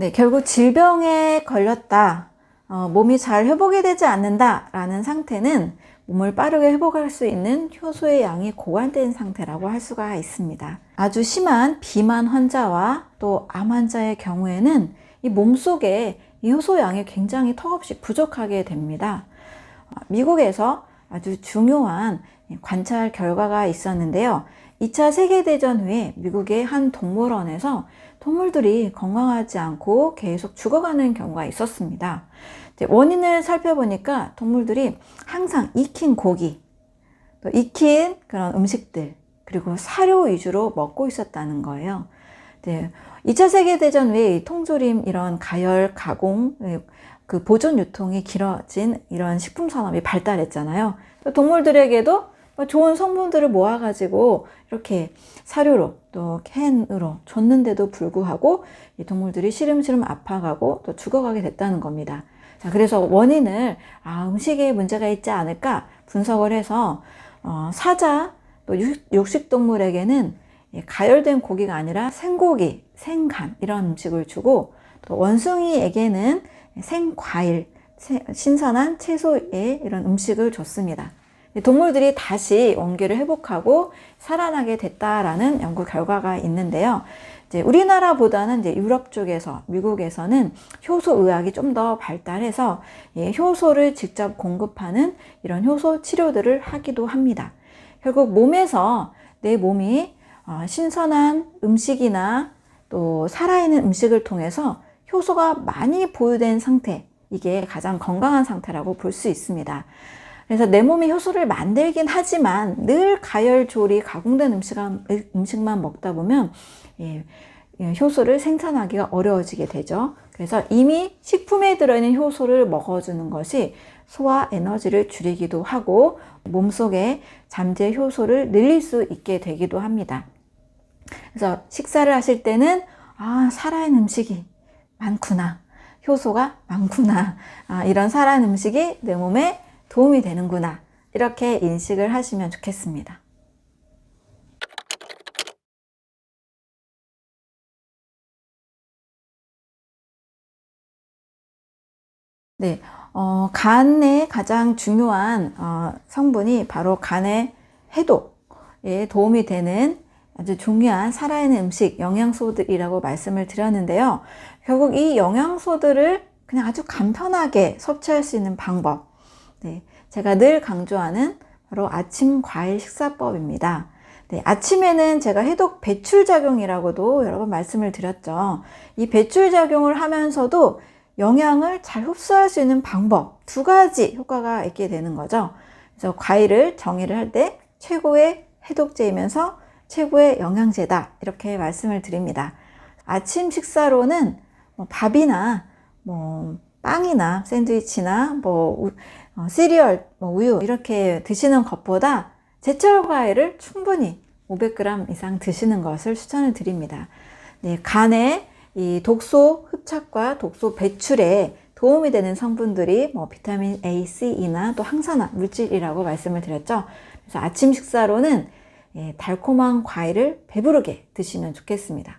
네, 결국 질병에 걸렸다. 어, 몸이 잘 회복이 되지 않는다라는 상태는 몸을 빠르게 회복할 수 있는 효소의 양이 고갈된 상태라고 할 수가 있습니다. 아주 심한 비만 환자와 또 암 환자의 경우에는 이 몸속에 이 효소 양이 굉장히 턱없이 부족하게 됩니다. 어, 미국에서 아주 중요한 관찰 결과가 있었는데요. 2차 세계대전 후에 미국의 한 동물원에서 동물들이 건강하지 않고 계속 죽어가는 경우가 있었습니다. 원인을 살펴보니까 동물들이 항상 익힌 고기, 또 익힌 그런 음식들, 그리고 사료 위주로 먹고 있었다는 거예요. 네, 2차 세계대전 후에 통조림 이런 가열, 가공, 그 보존 유통이 길어진 이런 식품 산업이 발달했잖아요. 동물들에게도 좋은 성분들을 모아가지고 이렇게 사료로 또 캔으로 줬는데도 불구하고 이 동물들이 시름시름 아파가고 또 죽어가게 됐다는 겁니다. 자, 그래서 원인을 아, 음식에 문제가 있지 않을까 분석을 해서 어, 사자 또 육식 동물에게는 가열된 고기가 아니라 생고기, 생간 이런 음식을 주고 또 원숭이에게는 생과일, 신선한 채소의 이런 음식을 줬습니다. 동물들이 다시 원기를 회복하고 살아나게 됐다라는 연구 결과가 있는데요. 이제 우리나라보다는 이제 유럽 쪽에서 미국에서는 효소 의학이 좀 더 발달해서 예, 효소를 직접 공급하는 이런 효소 치료들을 하기도 합니다. 결국 몸에서 내 몸이 어, 신선한 음식이나 또 살아있는 음식을 통해서 효소가 많이 보유된 상태, 이게 가장 건강한 상태라고 볼 수 있습니다. 그래서 내 몸이 효소를 만들긴 하지만 늘 가열 조리 가공된 음식만, 음식만 먹다 보면 예, 예, 효소를 생산하기가 어려워지게 되죠. 그래서 이미 식품에 들어있는 효소를 먹어주는 것이 소화 에너지를 줄이기도 하고 몸속에 잠재 효소를 늘릴 수 있게 되기도 합니다. 그래서 식사를 하실 때는 아 살아있는 음식이 많구나 효소가 많구나 아, 이런 살아있는 음식이 내 몸에 도움이 되는구나. 이렇게 인식을 하시면 좋겠습니다. 네, 어, 간의 가장 중요한 어, 성분이 바로 간의 해독에 도움이 되는 아주 중요한 살아있는 음식, 영양소들이라고 말씀을 드렸는데요. 결국 이 영양소들을 그냥 아주 간편하게 섭취할 수 있는 방법, 네, 제가 늘 강조하는 바로 아침 과일 식사법입니다. 네, 아침에는 제가 해독 배출 작용이라고도 여러 번 말씀을 드렸죠. 이 배출 작용을 하면서도 영양을 잘 흡수할 수 있는 방법 두 가지 효과가 있게 되는 거죠. 그래서 과일을 정의를 할 때 최고의 해독제이면서 최고의 영양제다 이렇게 말씀을 드립니다. 아침 식사로는 뭐 밥이나 뭐 빵이나 샌드위치나 뭐 어, 시리얼, 뭐 우유 이렇게 드시는 것보다 제철 과일을 충분히 500g 이상 드시는 것을 추천을 드립니다. 네, 간에 이 독소 흡착과 독소 배출에 도움이 되는 성분들이 뭐 비타민 A, C, E나 또 항산화 물질이라고 말씀을 드렸죠. 그래서 아침 식사로는 예, 달콤한 과일을 배부르게 드시면 좋겠습니다.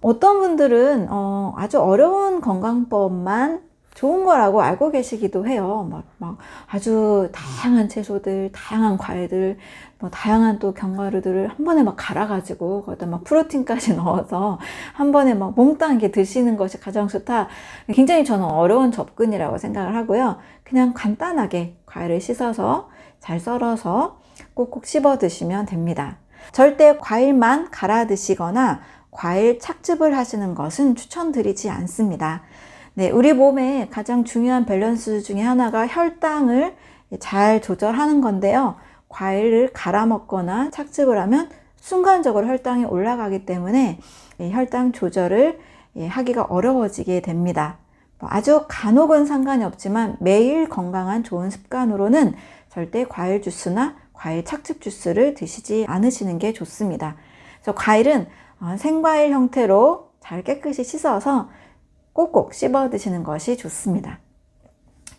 어떤 분들은 어, 아주 어려운 건강법만 좋은 거라고 알고 계시기도 해요. 막, 막 아주 다양한 채소들, 다양한 과일들, 뭐 다양한 또 견과류들을 한 번에 막 갈아가지고 거기다 막 프로틴까지 넣어서 한 번에 막 몽땅 이렇게 드시는 것이 가장 좋다. 굉장히 저는 어려운 접근이라고 생각을 하고요. 그냥 간단하게 과일을 씻어서 잘 썰어서 꼭꼭 씹어 드시면 됩니다. 절대 과일만 갈아 드시거나 과일 착즙을 하시는 것은 추천드리지 않습니다. 네, 우리 몸의 가장 중요한 밸런스 중에 하나가 혈당을 잘 조절하는 건데요. 과일을 갈아 먹거나 착즙을 하면 순간적으로 혈당이 올라가기 때문에 혈당 조절을 하기가 어려워지게 됩니다. 뭐 아주 간혹은 상관이 없지만 매일 건강한 좋은 습관으로는 절대 과일 주스나 과일 착즙 주스를 드시지 않으시는 게 좋습니다. 그래서 과일은 어, 생과일 형태로 잘 깨끗이 씻어서 꼭꼭 씹어 드시는 것이 좋습니다.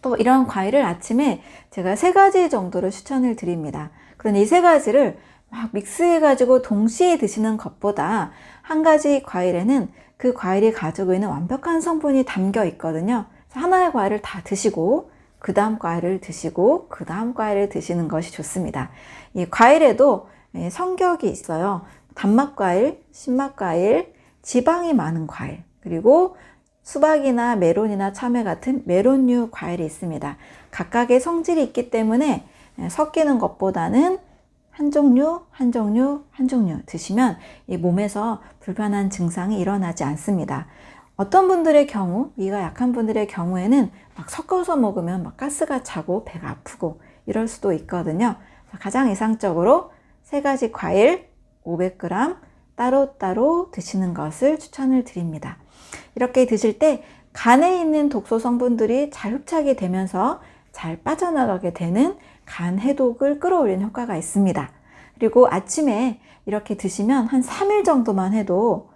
또 이런 과일을 아침에 제가 세 가지 정도를 추천을 드립니다. 그런데 이 세 가지를 막 믹스해 가지고 동시에 드시는 것보다 한 가지 과일에는 그 과일이 가지고 있는 완벽한 성분이 담겨 있거든요. 하나의 과일을 다 드시고 그 다음 과일을 드시고 그 다음 과일을 드시는 것이 좋습니다. 이 과일에도 예, 성격이 있어요. 단맛 과일, 신맛 과일, 지방이 많은 과일, 그리고 수박이나 메론이나 참외 같은 메론류 과일이 있습니다. 각각의 성질이 있기 때문에 예, 섞이는 것보다는 한 종류, 한 종류, 한 종류 드시면 이 몸에서 불편한 증상이 일어나지 않습니다. 어떤 분들의 경우, 위가 약한 분들의 경우에는 막 섞어서 먹으면 막 가스가 차고 배가 아프고 이럴 수도 있거든요. 가장 이상적으로 세 가지 과일 500g 따로따로 드시는 것을 추천을 드립니다. 이렇게 드실 때 간에 있는 독소 성분들이 잘 흡착이 되면서 잘 빠져나가게 되는 간 해독을 끌어올리는 효과가 있습니다. 그리고 아침에 이렇게 드시면 한 3일 정도만 해도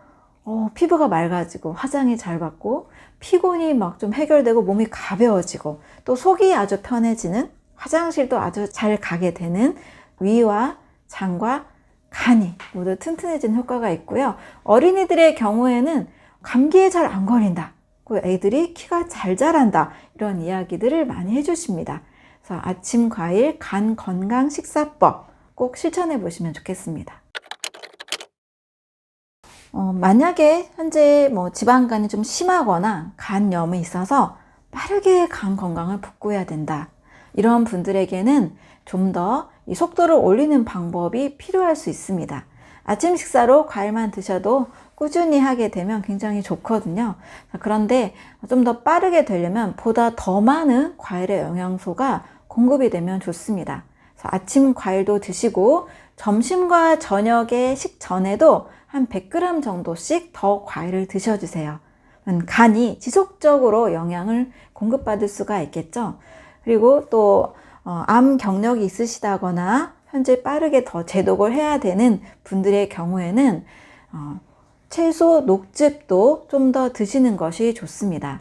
어, 피부가 맑아지고 화장이 잘 받고 피곤이 막 좀 해결되고 몸이 가벼워지고 또 속이 아주 편해지는 화장실도 아주 잘 가게 되는 위와 장과 간이 모두 튼튼해진 효과가 있고요. 어린이들의 경우에는 감기에 잘 안 걸린다. 그 애들이 키가 잘 자란다. 이런 이야기들을 많이 해주십니다. 그래서 아침 과일 간 건강 식사법 꼭 실천해 보시면 좋겠습니다. 어, 만약에 현재 뭐 지방간이 좀 심하거나 간염이 있어서 빠르게 간 건강을 복구해야 된다. 이런 분들에게는 좀 더 이 속도를 올리는 방법이 필요할 수 있습니다. 아침 식사로 과일만 드셔도 꾸준히 하게 되면 굉장히 좋거든요. 그런데 좀 더 빠르게 되려면 보다 더 많은 과일의 영양소가 공급이 되면 좋습니다. 아침 과일도 드시고 점심과 저녁의 식전에도 한 100g 정도씩 더 과일을 드셔주세요. 간이 지속적으로 영양을 공급받을 수가 있겠죠. 그리고 또 어, 암 경력이 있으시다거나 현재 빠르게 더 제독을 해야 되는 분들의 경우에는 어, 채소 녹즙도 좀 더 드시는 것이 좋습니다.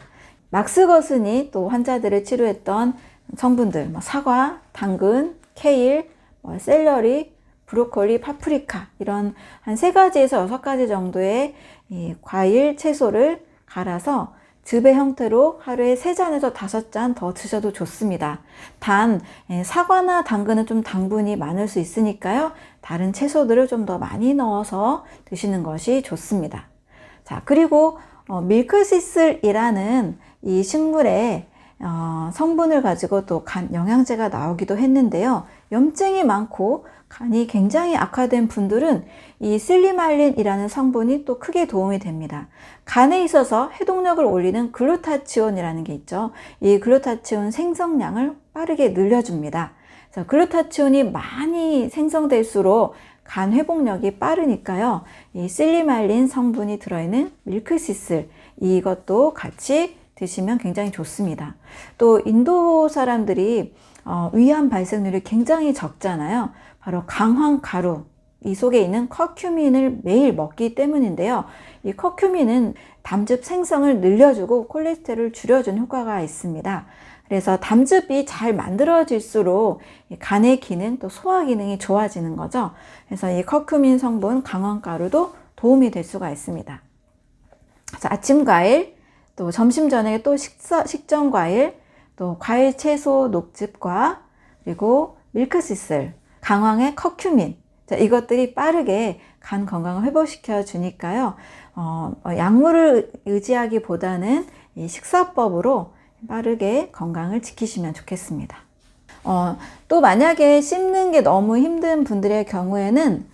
막스거슨이 또 환자들을 치료했던 성분들, 뭐 사과, 당근, 케일, 뭐 샐러리, 브로콜리, 파프리카 이런 한 세 가지에서 여섯 가지 정도의 과일, 채소를 갈아서 즙의 형태로 하루에 세잔에서 다섯 잔 더 드셔도 좋습니다. 단 사과나 당근은 좀 당분이 많을 수 있으니까요. 다른 채소들을 좀 더 많이 넣어서 드시는 것이 좋습니다. 자, 그리고 어, 밀크시슬이라는 이 식물의 어, 성분을 가지고 또 간 영양제가 나오기도 했는데요. 염증이 많고 간이 굉장히 악화된 분들은 이 슬리말린이라는 성분이 또 크게 도움이 됩니다. 간에 있어서 해독력을 올리는 글루타치온이라는 게 있죠. 이 글루타치온 생성량을 빠르게 늘려줍니다. 그래서 글루타치온이 많이 생성될수록 간 회복력이 빠르니까요. 이 슬리말린 성분이 들어있는 밀크시슬 이것도 같이 드시면 굉장히 좋습니다. 또 인도 사람들이 어, 위암 발생률이 굉장히 적잖아요. 바로 강황 가루 이 속에 있는 커큐민을 매일 먹기 때문인데요. 이 커큐민은 담즙 생성을 늘려주고 콜레스테롤을 줄여준 효과가 있습니다. 그래서 담즙이 잘 만들어질수록 간의 기능 또 소화 기능이 좋아지는 거죠. 그래서 이 커큐민 성분 강황 가루도 도움이 될 수가 있습니다. 아침 과일, 또 점심 저녁에 또 식사, 식전 과일, 또 과일 채소 녹즙과 그리고 밀크시슬, 강황의 커큐민 자, 이것들이 빠르게 간 건강을 회복시켜 주니까요. 어, 어, 약물을 의지하기보다는 이 식사법으로 빠르게 건강을 지키시면 좋겠습니다. 어, 또 만약에 씹는 게 너무 힘든 분들의 경우에는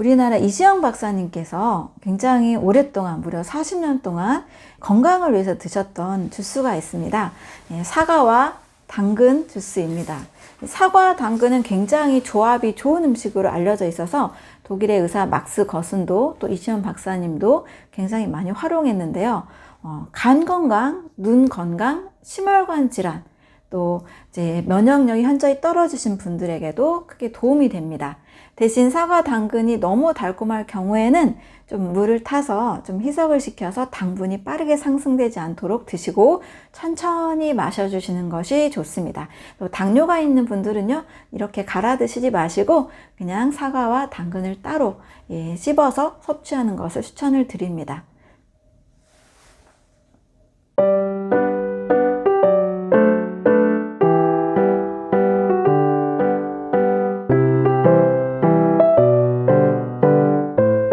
우리나라 이시영 박사님께서 굉장히 오랫동안 무려 40년 동안 건강을 위해서 드셨던 주스가 있습니다. 예, 사과와 당근 주스입니다. 사과, 당근은 굉장히 조합이 좋은 음식으로 알려져 있어서 독일의 의사 막스 거슨도 또 이시연 박사님도 굉장히 많이 활용했는데요. 어, 간 건강, 눈 건강, 심혈관 질환, 또 이제 면역력이 현저히 떨어지신 분들에게도 크게 도움이 됩니다. 대신 사과 당근이 너무 달콤할 경우에는 좀 물을 타서 좀 희석을 시켜서 당분이 빠르게 상승되지 않도록 드시고 천천히 마셔주시는 것이 좋습니다. 또 당뇨가 있는 분들은요, 이렇게 갈아 드시지 마시고 그냥 사과와 당근을 따로 예, 씹어서 섭취하는 것을 추천을 드립니다.